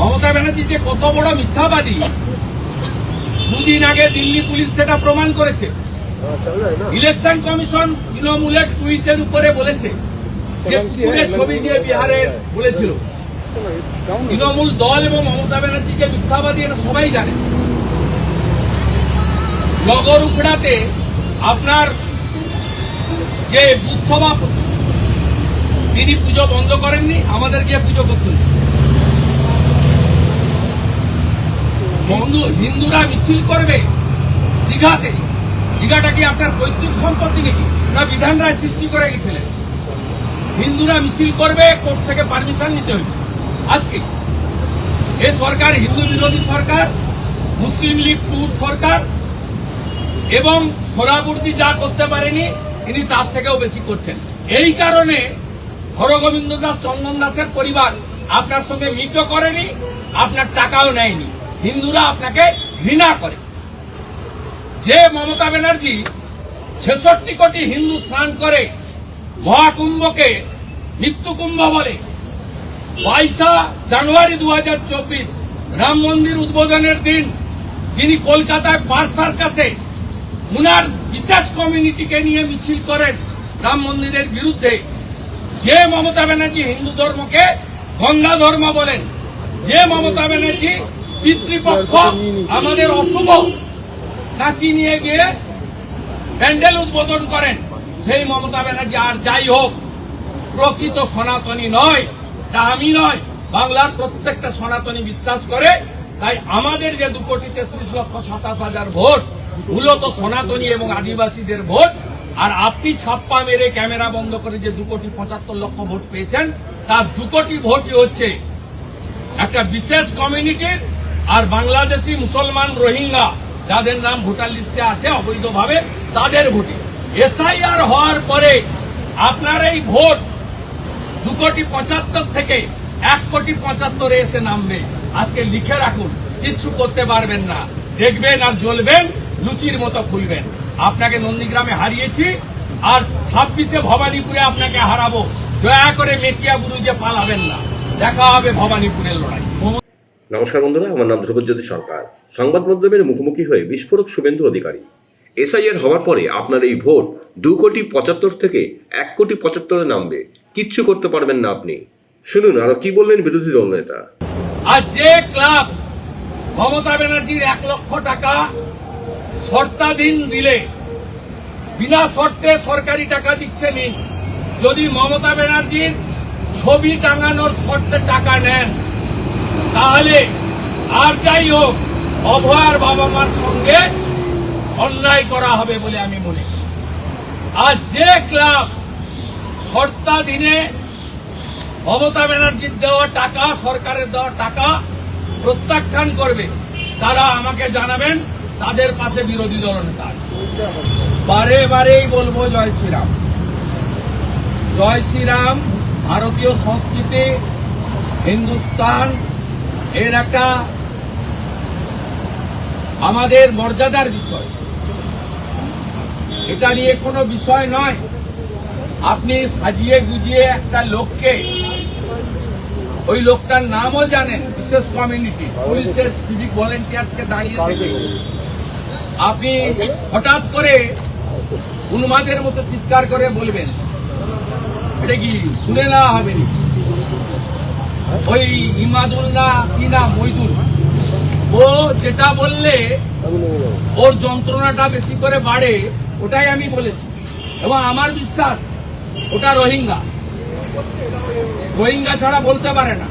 মমতা ব্যানার্জি যে কত বড় মিথ্যাবাদী। দুদিন আগে দিল্লি পুলিশ সেটা প্রমাণ করেছে। ইলেকশন কমিশন তৃণমূলের টুইটের উপরে বলেছে যে কুকুরের ছবি দিয়ে বিহারে বলেছিল। তৃণমূল দল এবং মমতা ব্যানার্জি যে মিথ্যাবাদী এটা সবাই জানে। নগর উখড়াতে আপনার যে বুথ সভাপতি তিনি পুজো বন্ধ করেননি, আমাদের গিয়ে পুজো করতে হিন্দু হিন্দুরা মিছিল করবে। দীঘাতে। দীঘাটা কি আপনার পৈতৃক সম্পত্তি নাকি? না বিধান রায় সৃষ্টি করে গেছিলেন? হিন্দুরা মিছিল করবে, কোর্ট থেকে পারমিশন নিতে হয়েছে। আজকে এ সরকার, হিন্দু বিরোধী সরকার, মুসলিম লীগ টুর সরকার এবং সোনাবর্তী যা করতে পারেনি, তিনি তার থেকেও বেশি করছেন। এই কারণে হরগোবিন্দ দাস, চন্দন দাসের পরিবার আপনার সঙ্গে মিটও করেনি, আপনার টাকাও নেয়নি। হিন্দুরা আপনাকে ঘৃণা করে। যে মমতা ব্যানার্জি ছেষট্টি কোটি হিন্দু স্নান করে মহাকুম্ভকে মৃত্যুকুম্ভ বলে, বাইশা জানুয়ারি দু রাম মন্দির উদ্বোধনের দিন যিনি কলকাতায় পার সার্কাসে উনার বিশেষ কমিউনিটিকে নিয়ে মিছিল করেন রাম মন্দিরের বিরুদ্ধে, যে মমতা ব্যানার্জি হিন্দু ধর্মকে গঙ্গা ধর্ম বলেন, যে মমতা ব্যানার্জি পিতৃপক্ষ আমাদের অশুভ নাচিয়ে নিয়ে গিয়ে প্যান্ডেল উদ্বোধন করেন। সেই মমতা ব্যানার্জি, আর যাই হোক, প্রকৃত সনাতনী নয় তা আমি নয়, বাংলার প্রত্যেকটা সনাতনী বিশ্বাস করে, তাই আমাদের যে দু কোটি তেত্রিশ লক্ষ সাতাশ হাজার ভোট, মূলত সনাতনী এবং আদিবাসীদের ভোট, আর আপনি ছাপ্পা মেরে ক্যামেরা বন্ধ করে যে দু কোটি পঁচাত্তর লক্ষ ভোট পেয়েছেন, তার দু কোটি ভোটই হচ্ছে একটা বিশেষ কমিউনিটির আর বাংলাদেশি মুসলমান রোহিঙ্গা, যাদের নাম ভোটার লিস্টে আছে অবৈধভাবে, তাদের ভোটে। এসআইআর হওয়ার পরে আপনার এই ভোট দু কোটি পঁচাত্তর থেকে এক কোটি পঁচাত্তরে এসে নামবে। আজকে লিখে রাখুন, কিচ্ছু করতে পারবেন না। দেখবেন আর জ্বলবেন, লুচির মতো খুলবেন। আপনাকে নন্দীগ্রামে হারিয়েছি, আর ছাব্বিশে ভবানীপুরে আপনাকে হারাবো। দয়া করে মেটিয়া বুরুজে পালাবেন না। দেখা হবে ভবানীপুরের লড়াই নমস্কার বন্ধুরা, আমার নাম ধ্রুবজ্যোতি সরকার। সংবাদ মাধ্যমের মুখোমুখি হয়ে বিস্ফোরক শুভেন্দু অধিকারী। এসআইআর হওয়ার পরে আপনার এই ভোট দু কোটি পঁচাত্তর থেকে এক কোটি পঁচাত্তরে নামবে। কিচ্ছু করতে পারবেন না আপনি। শুনুন, আরও কি বললেন বিরোধী দল নেতা? আর যে ক্লাব মমতা ব্যানার্জির এক লক্ষ টাকা শর্তাধীন দিলে, বিনা শর্তে সরকারি টাকা দিচ্ছে নিন যদি মমতা ব্যানার্জির ছবি টাঙানোর শর্তে টাকা নেন তাহলে আর যাই হোক, অভয়ার বাবা মার সঙ্গে অন্যায় করা হবে বলে আমি মনে করি আর যে ক্লাব শর্তাধীনে মমতা ব্যানার্জির দেওয়া টাকা, সরকারের দেওয়া টাকা প্রত্যাখ্যান করবে, তারা আমাকে জানাবেন, তাদের পাশে বিরোধী দলনেতা আছে। বারে বারেই বলব জয় শ্রীরাম জয় শ্রীরাম, ভারতীয় সংস্কৃতি, হিন্দুস্তান এর একটা আমাদের মর্যাদার বিষয়। এটা নিয়ে কোনো বিষয় নয়। আপনি সাজিয়ে গুজিয়ে একটা লোককে, ওই লোকটার নামও জানেন, বিশেষ কমিউনিটি পুলিশের সিভিক ভলেন্টিয়ার্সকে দাঁড়িয়ে থেকে। আপনি হঠাৎ করে উন্মাদের মতো চিৎকার করে বলবেন, এটা কি শুনে নেওয়া হবে নি ওই ইমাদুল্লাহ, কি না ও যেটা বললে, ওর যন্ত্রণাটা বেশি করে বাড়ে, ওটাই আমি বলেছি। এবং আমার বিশ্বাস, ওটা রোহিঙ্গা। রোহিঙ্গা ছাড়া বলতে পারে না।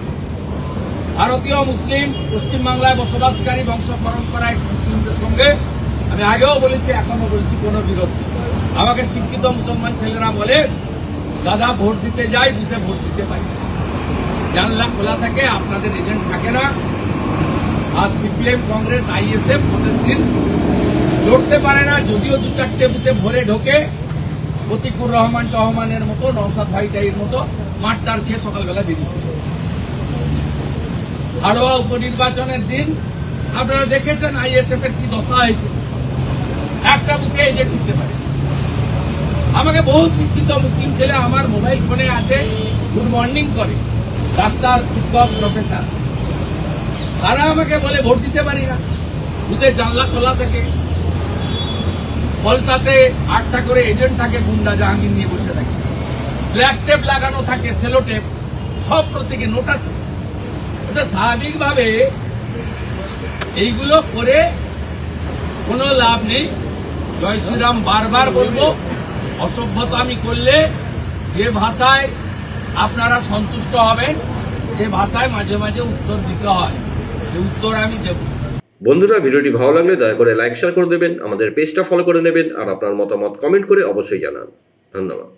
ভারতীয় মুসলিম, পশ্চিমবাংলায় বসবাসকারী বংশ পরম্পরা এক মুসলিমদের সঙ্গে, আমি আগেও বলেছি এখনও বলছি, কোনো বিরোধ আমাকে শিক্ষিত মুসলমান ছেলেরা বলে, দাদা ভোট দিতে যাই বুথে ভোট দিতে পারি। জানলা খোলা থাকে, আপনাদের এজেন্ট থাকে না। আর সিপিএম, কংগ্রেস, আইএসএফ ভোটের দিন লড়তে পারে না, যদিও দু চারটে বুথে ভরে ঢোকে। প্রতিকুর রহমান টহমানের মতো নৌসাদ ভাইটাইয়ের মতো মাঠটার খেয়ে সকালবেলা বেরিয়ে হাড়োয়া উপনির্বাচনের দিন, আপনারা দেখেছেন আইএসএফ এর কি দশা হয়েছে? একটা বুথে এজেন্ট দিতে পারে। আমাকে বহু শিক্ষিত মুসলিম ছেলে আমার মোবাইল ফোনে আছে, গুড মর্নিং করে। ডাক্তার, শিক্ষক প্রফেসর তারা আমাকে বলে, ভোট দিতে পারি না। বুথের জানলা খোলা থাকে। কলকাতাতে আটটা করে এজেন্ট থাকে, গুন্ডা জাহাঙ্গীর নিয়ে বসে থাকে। ব্ল্যাক টেপ লাগানো থাকে সেলো টেপ সব প্রত্যেকে নোটা এটা স্বাভাবিকভাবে এইগুলো করে কোনো লাভ নেই। জয় শ্রীরাম বারবার বলব, অসভ্যতা আমি করলে যে ভাষায় আপনারা সন্তুষ্ট হবেন, যে ভাষায় মাঝে মাঝে উত্তর দিতে হয়, সে উত্তর আমি দেব। বন্ধুরা, ভিডিওটি ভালো লাগলে দয়া করে লাইক শেয়ার করে দেবেন, আমাদের পেজটা ফলো করে নেবেন, আর আপনার মতামত কমেন্ট করে অবশ্যই জানান। ধন্যবাদ।